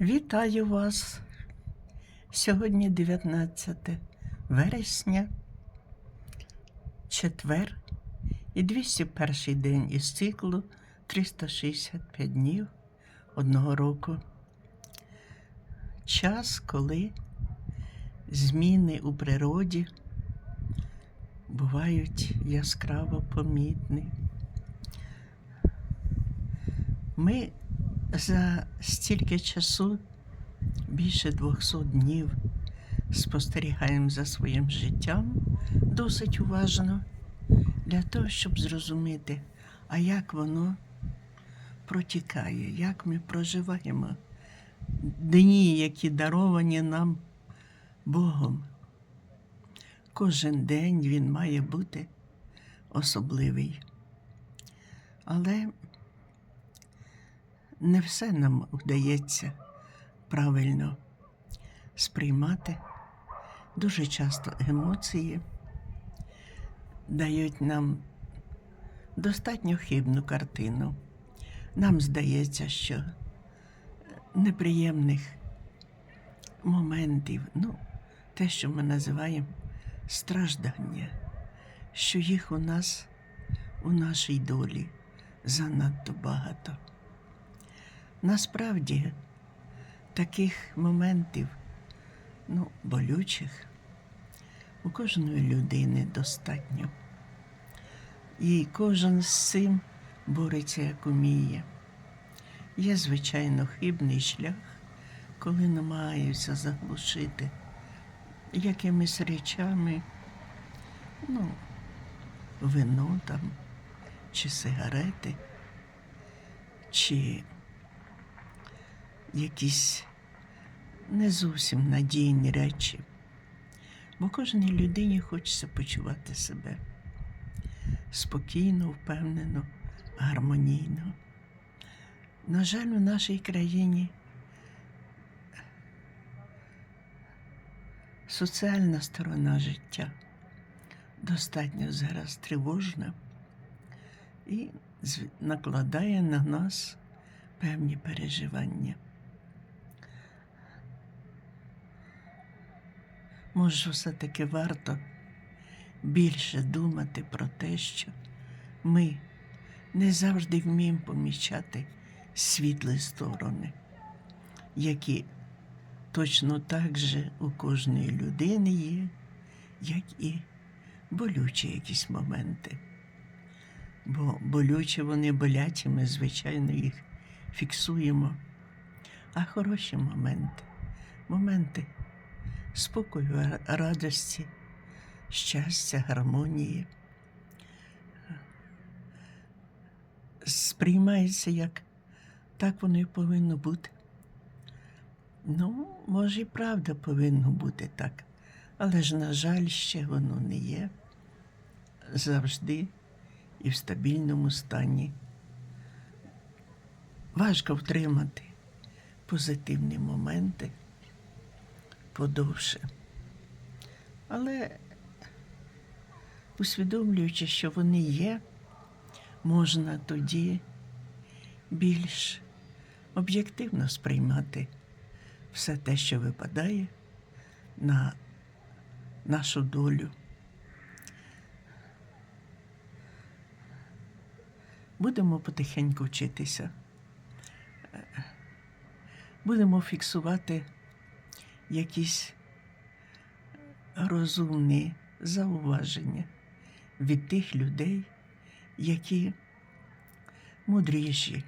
Вітаю вас. Сьогодні 19 вересня, четвер і 201 день із циклу 365 днів одного року. Час, коли зміни у природі бувають яскраво помітні. Ми за стільки часу, більше 200 днів, спостерігаємо за своїм життям досить уважно для того, щоб зрозуміти, а як воно протікає, як ми проживаємо дні, які даровані нам Богом. Кожен день він має бути особливий. Але не все нам вдається правильно сприймати. Дуже часто емоції дають нам достатньо хибну картину. Нам здається, що неприємних моментів, ну, те, що ми називаємо страждання, що їх у нас у нашій долі занадто багато. Насправді таких моментів, ну, болючих, у кожної людини достатньо. І кожен з цим бореться як уміє. Є, звичайно, хибний шлях, коли намагаються заглушити якимись речами, ну, вино там, чи сигарети, чи якісь не зовсім надійні речі. Бо кожній людині хочеться почувати себе спокійно, впевнено, гармонійно. На жаль, у нашій країні соціальна сторона життя достатньо зараз тривожна і накладає на нас певні переживання. Може, все-таки варто більше думати про те, що ми не завжди вміємо помічати світлі сторони, які точно так же у кожної людини є, як і болючі якісь моменти. Бо болючі вони болять, і ми, звичайно, їх фіксуємо. А хороші моменти, моменти спокою, радості, щастя, гармонії. Сприймається як так воно і повинно бути. Ну, може, і правда повинно бути так. Але ж, на жаль, ще воно не є завжди і в стабільному стані. Важко втримати позитивні моменти подовше. Але усвідомлюючи, що вони є, можна тоді більш об'єктивно сприймати все те, що випадає на нашу долю. Будемо потихеньку вчитися. Будемо фіксувати якісь розумні зауваження від тих людей, які мудріші,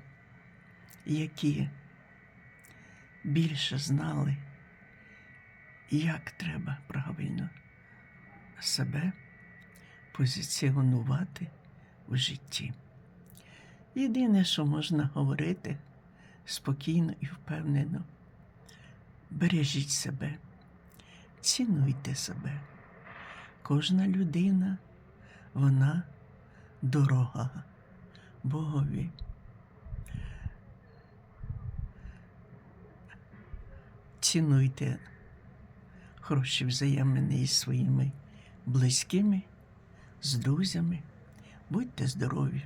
які більше знали, як треба правильно себе позиціонувати у житті. Єдине, що можна говорити спокійно і впевнено, бережіть себе, цінуйте себе. Кожна людина, вона дорога Богові. Цінуйте хороші взаємини із своїми близькими, з друзями. Будьте здорові!